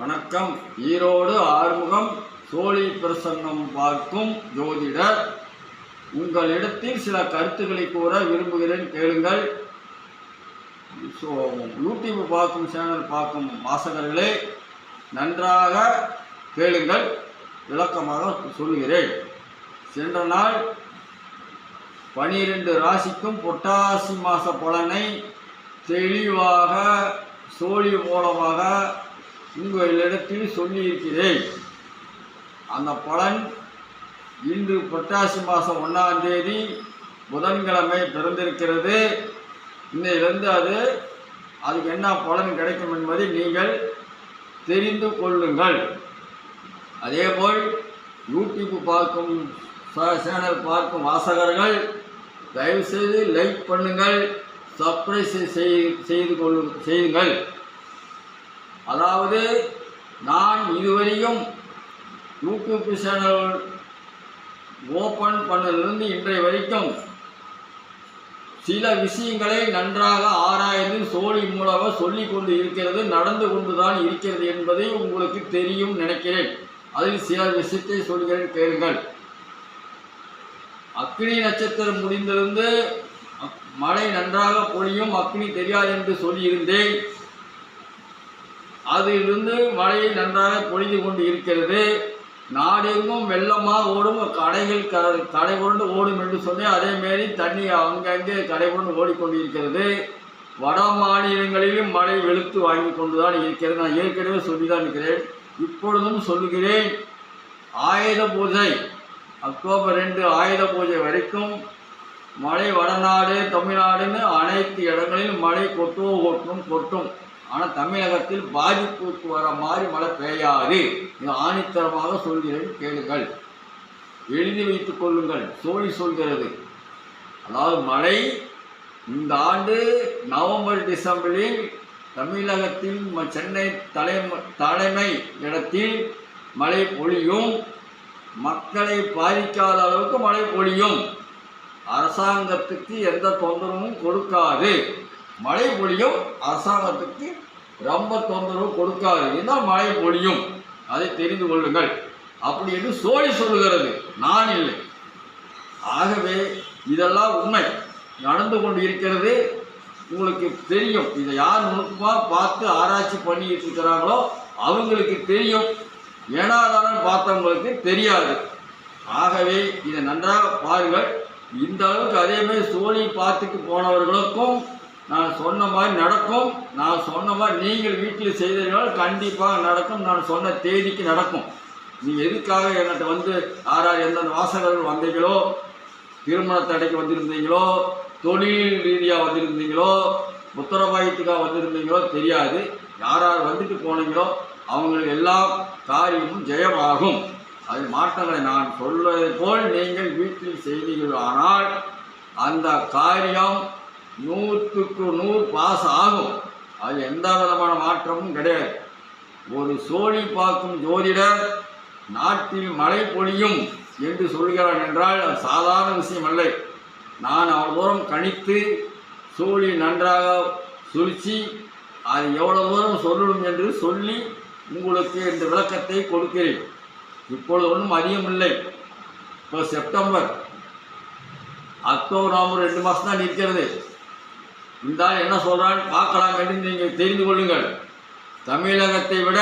வணக்கம். ஈரோடு ஆறுமுகம் சோழி பிரசன்னம் பார்க்கும் ஜோதிடர். உங்களிடத்தில் சில கருத்துக்களை கூற விரும்புகிறேன். கேளுங்கள். ஸோ யூடியூப் பார்க்கும் சேனல் பார்க்கும் வாசகர்களே நன்றாக கேளுங்கள். விளக்கமாக சொல்லுகிறேன். சென்ற நாள் பனிரெண்டு ராசிக்கும் பொட்டாசி மாத பலனை தெளிவாக சோழி மூலமாக உங்களிடத்தில் சொல்லியிருக்கிறேன். அந்த பலன் இன்று புரட்டாசி மாதம் ஒன்றாம் தேதி புதன்கிழமை பிறந்திருக்கிறது. இன்னையிலிருந்து அது அதுக்கு என்ன பலன் கிடைக்கும் என்பதை நீங்கள் தெரிந்து கொள்ளுங்கள். அதேபோல் யூடியூப் பார்க்கும் ச- சேனல் பார்க்கும் வாசகர்கள் தயவுசெய்து லைக் பண்ணுங்கள் சப்ஸ்கிரைப் செய்- செய்து கொள்ளு செய்யுங்கள். அதாவது நான் இதுவரையும் யூடியூப் சேனல் ஓப்பன் பண்ணதிலிருந்து இன்றைய வரைக்கும் சில விஷயங்களை நன்றாக ஆராய்ந்து சோழி மூலமாக சொல்லிக் கொண்டு இருக்கிறது நடந்து கொண்டுதான் இருக்கிறது என்பதை உங்களுக்கு தெரியும் நினைக்கிறேன். அதில் சில விஷயத்தை சொல்கிறேன் கேளுங்கள். அக்னி நட்சத்திரம் முடிந்திருந்து மழை நன்றாக பொழியும் அக்னி தெரியாது என்று சொல்லியிருந்தேன். அதிலிருந்து மழை நன்றாக பொழிந்து கொண்டு இருக்கிறது நாடெங்கும் வெள்ளமாக ஓடும் கடைகள் க கடை கொண்டு ஓடும் என்று சொன்னேன். அதேமாரி தண்ணி அங்கங்கே கடை ஓடிக்கொண்டு இருக்கிறது வட மாநிலங்களிலும் மழை வெளுத்து வாங்கி கொண்டு தான் இருக்கிறது. நான் ஏற்கனவே சொல்லி தான் இருக்கிறேன். இப்பொழுதும் சொல்லுகிறேன். ஆயுத பூஜை அக்டோபர் ரெண்டு ஆயுத பூஜை வரைக்கும் மழை வடநாடு தமிழ்நாடுன்னு அனைத்து இடங்களிலும் மழை கொட்டோ கொட்டும் கொட்டும். ஆனால் தமிழகத்தில் பாதிப்புக்கு வர மாதிரி மழை பெய்யாது. இது ஆணித்தரமாக சொல்கிறேன் கேளுங்கள். எழுதி வைத்துக் கொள்ளுங்கள் சோழி சொல்கிறது. அதாவது மழை இந்த ஆண்டு நவம்பர் டிசம்பரில் தமிழகத்தில் சென்னை தலைமை தலைமை இடத்தில் மழை பொழியும். மக்களை பாதிக்காத அளவுக்கு மழை பொழியும். அரசாங்கத்துக்கு எந்த தொந்தரவும் கொடுக்காது. மழை பொழியும் அரசாங்கத்துக்கு ரொம்ப தொந்தரவு கொடுக்காது. இதுதான் மழை பொழியும் அதை தெரிந்து கொள்ளுங்கள். அப்படி என்று சோழி சொல்லுகிறது. நான் இல்லை. ஆகவே இதெல்லாம் உண்மை. நடந்து கொண்டு இருக்கிறது. உங்களுக்கு தெரியும். இதை யார் நுணுக்கமாக பார்த்து ஆராய்ச்சி பண்ணிட்டு இருக்கிறாங்களோ அவங்களுக்கு தெரியும். ஏனாதான பார்த்தவங்களுக்கு தெரியாது. ஆகவே இதை நன்றாக பாருங்கள். இந்த அளவுக்கு அதே மாதிரி சோழி பார்த்துட்டு போனவர்களுக்கும் நான் சொன்ன மாதிரி நடக்கும். நான் சொன்ன மாதிரி நீங்கள் வீட்டில் செய்தீர்கள் கண்டிப்பாக நடக்கும். நான் சொன்ன தேதிக்கு நடக்கும். நீ எதுக்காக என்கிட்ட வந்து யாரார் எந்தெந்த வாசகர்கள் வந்தீங்களோ திருமண தடைக்கு வந்திருந்தீங்களோ தொழில் ரீதியாக வந்திருந்தீங்களோ உத்தரவாயத்துக்காக வந்திருந்தீங்களோ தெரியாது. யார் யார் வந்துட்டு போனீங்களோ அவங்களுக்கு எல்லா காரியமும் ஜெயமாகும். அது மாற்றங்களை நான் சொல்வதை போல் நீங்கள் வீட்டில் செய்தீர்கள். ஆனால் அந்த காரியம் நூற்றுக்கு நூறு பாஸ் ஆகும். அது எந்த விதமான மாற்றமும் கிடையாது. ஒரு சோழி பார்க்கும் ஜோதிடர் நாட்டில் மழை பொழியும் என்று சொல்கிறான் என்றால் அது சாதாரண விஷயம் அல்ல. நான் அவ்வளோ தூரம் கணித்து சோழி நன்றாக சுழிச்சு அது எவ்வளோ தூரம் சொல்லணும் என்று சொல்லி உங்களுக்கு இந்த விளக்கத்தை கொடுக்கிறேன். இப்பொழுது ஒன்றும் அதிகம் இல்லை. இப்போ செப்டம்பர். அக்டோபர் நவம்பர் ரெண்டு மாதம் தான் இருக்கிறது. இந்த ஆள் என்ன சொல்கிறான் பார்க்கலாம் என்று நீங்கள் தெரிந்து கொள்ளுங்கள். தமிழகத்தை விட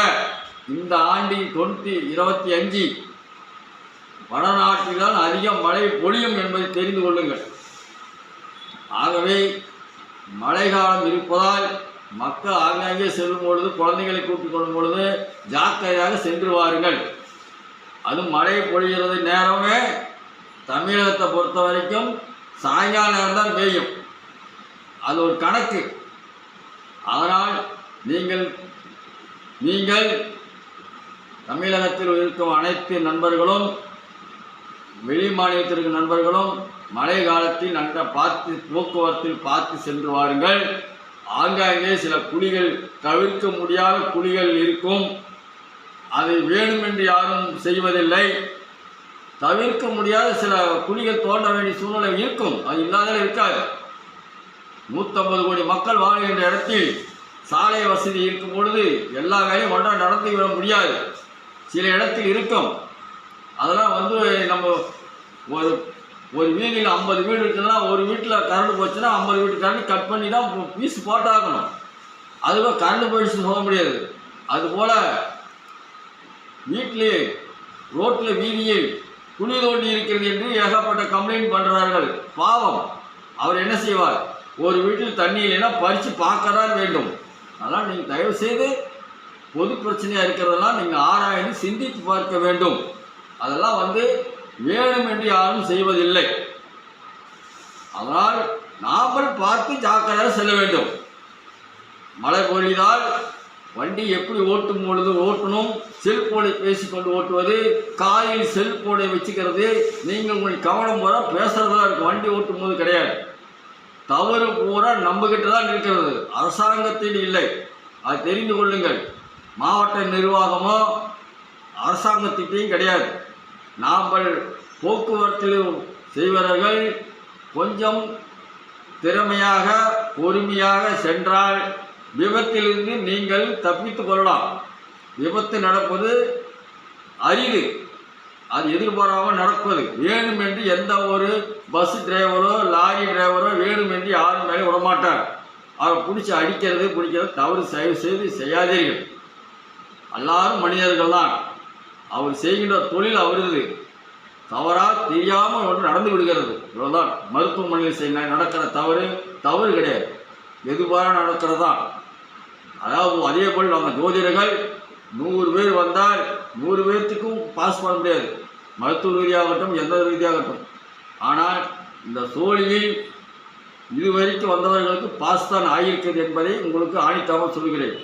இந்த ஆண்டில் தொண்ணூற்றி இருபத்தி அஞ்சு வடநாட்டில்தான் அதிக மழை பொழியும் என்பதை தெரிந்து கொள்ளுங்கள். ஆகவே மழைக்காலம் இருப்பதால் மக்கள் ஆங்காங்கே செல்லும் பொழுது குழந்தைகளை கூட்டிக் கொள்ளும் பொழுது ஜாக்கிரதையாக சென்று வாருங்கள். அதுவும் மழை பொழிகிறது நேரமே தமிழகத்தை பொறுத்த வரைக்கும் சாயங்கால நேரம் தான் பெய்யும். அது ஒரு கணக்கு. அதனால் நீங்கள் நீங்கள் தமிழகத்தில் இருக்கும் அனைத்து நண்பர்களும் வெளி மாநிலத்திற்கு நண்பர்களும் மழை காலத்தில் நன்றாக பார்த்து போக்குவரத்தில் பார்த்து சென்று வாருங்கள். ஆங்காங்கே சில குழிகள் தவிர்க்க முடியாத குழிகள் இருக்கும். அதை வேணுமென்று யாரும் செய்வதில்லை. தவிர்க்க முடியாத சில குழிகள் தோண்ட வேண்டிய சூழ்நிலை இருக்கும். அது இல்லாத இருக்காது. நூற்றம்பது கோடி மக்கள் வாழ்கின்ற இடத்தில் சாலை வசதி இருக்கும் பொழுது எல்லா வேலையும் ஒன்றாக நடத்தி விட முடியாது. சில இடத்தில் இருக்கும். அதெல்லாம் வந்து நம்ம ஒரு ஒரு வீதியில் ஐம்பது வீடு இருக்குதுன்னா ஒரு வீட்டில் கரண்ட் போச்சுன்னா ஐம்பது வீட்டு கரண்ட் கட் பண்ணி தான் பீஸ் போட்டாகணும். அதுவும் கரண்ட் போயிடுச்சு சொல்ல முடியாது. அதுபோல் வீட்டிலே ரோட்டில் வீதியில் குழி தோண்டி இருக்கிறது என்று ஏகப்பட்ட கம்ப்ளைண்ட் பண்ணுறார்கள் பாவம். அவர் என்ன செய்வார்? ஒரு வீட்டில் தண்ணி இல்லைன்னா பறித்து பார்க்க தான் வேண்டும். அதனால் நீங்கள் தயவுசெய்து பொது பிரச்சனையாக இருக்கிறதெல்லாம் நீங்கள் ஆராய்ந்து சிந்தித்து பார்க்க வேண்டும். அதெல்லாம் வந்து வேணும் என்று யாரும் செய்வதில்லை. அதனால் நாமல் பார்த்து ஜாக்கிரதையாக செல்ல வேண்டும். மழை பொழிதால் வண்டி எப்படி ஓட்டும் பொழுது ஓட்டணும்? செல்போனை பேசிக்கொண்டு ஓட்டுவது காயில் செல்போனை வச்சுக்கிறது நீங்கள் உங்களுக்கு கவனம் பூரா பேசுகிறதா இருக்கும். வண்டி ஓட்டும் போது கிடையாது. தவறு பூரா நம்மகிட்ட தான் இருக்கிறது. அரசாங்கத்தில் இல்லை. அது தெரிந்து கொள்ளுங்கள். மாவட்ட நிர்வாகமோ அரசாங்கத்திட்டையும் கிடையாது. நாங்கள் போக்குவரத்தில் செய்வர்கள் கொஞ்சம் திறமையாக பொறுமையாக சென்றால் விபத்திலிருந்து நீங்கள் தப்பித்து கொள்ளலாம். விபத்து நடப்பது அரிது. அது எதிர்பாராமல் நடப்பது. வேணுமென்று எந்த ஒரு பஸ் டிரைவரோ லாரி டிரைவரோ வேணுமென்று யாரும் மேலே விடமாட்டார். அவர் பிடிச்சி அடிக்கிறது பிடிக்கிறது தவறு செய்து செய்து செய்யாதீர்கள். எல்லாரும் மனிதர்கள் தான் அவர் செய்கின்ற தொழில் அவரது. தவறாக தெரியாமல் ஒன்று நடந்து விடுகிறது. இவ்வளோதான் மருத்துவமனையில் செய்ய நடக்கிற தவறு தவறு கிடையாது. எதுவாக நடக்கிறதா அதாவது அதே போல் நம்ம ஜோதிடர்கள் நூறு பேர் வந்தால் நூறு பேர்த்துக்கும் பாஸ் பண்ண முடியாது. மருத்துவ ரீதியாகட்டும் எந்த ரீதியாகட்டும். ஆனால் இந்த சோழியில் இதுவரைக்கும் வந்தவர்களுக்கு பாஸ் தான் ஆகியிருக்கிறது என்பதை உங்களுக்கு ஆணித்தமாக சொல்கிறேன்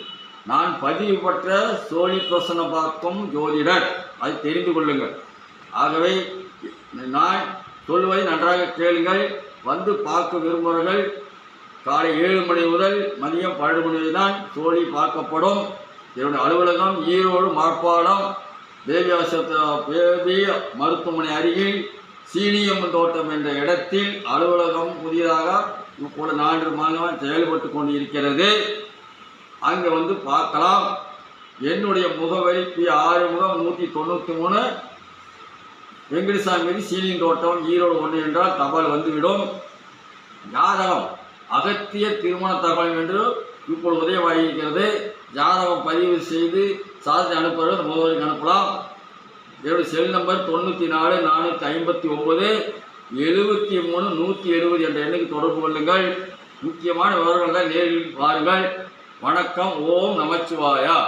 நான் பதிவு பெற்ற சோழி பார்க்கும் ஜோதிடர் அதை தெரிந்து கொள்ளுங்கள். ஆகவே நான் சொல்வதை நன்றாக கேளுங்கள். வந்து பார்க்க விரும்புகிறவர்கள் காலை ஏழு மணி முதல் மதியம் பன்னெண்டு மணி வரை தான் சோழி பார்க்கப்படும். என்னுடைய அலுவலகம் ஈரோடு மார்ப்பாடம் தேவியாசத்த பேபி மருத்துவமனை அருகில் சீனியம்மன் தோட்டம் என்ற இடத்தில் அலுவலகம் புதிதாக இப்போது நான்கு மாதமாக செயல்பட்டு கொண்டு இருக்கிறது அங்கே வந்து பார்க்கலாம். என்னுடைய முகவரி பி ஆறுமுகம் நூற்றி தொண்ணூற்றி மூணு. வெங்கடசாமி சீனியன் தோட்டம் ஈரோடு ஒன்று என்றால் தபால் வந்துவிடும். ஜாதகம் அகத்திய திருமண தகவல் என்று இப்பொழுது உதயமாகியிருக்கிறது. ஜாதகம் பதிவு செய்து சாதனை அனுப்புவது முகவரிக்கு அனுப்பலாம். என்னுடைய செல் நம்பர் தொண்ணூற்றி நாலு நானூற்றி ஐம்பத்தி ஒம்பது எழுபத்தி மூணு நூற்றி எழுபது என்ற எண்ணுக்கு தொடர்பு கொள்ளுங்கள். முக்கியமான விவரங்கள் தான் நேரில் பாருங்கள் வணக்கம். ஓம் நமச்சிவாயா.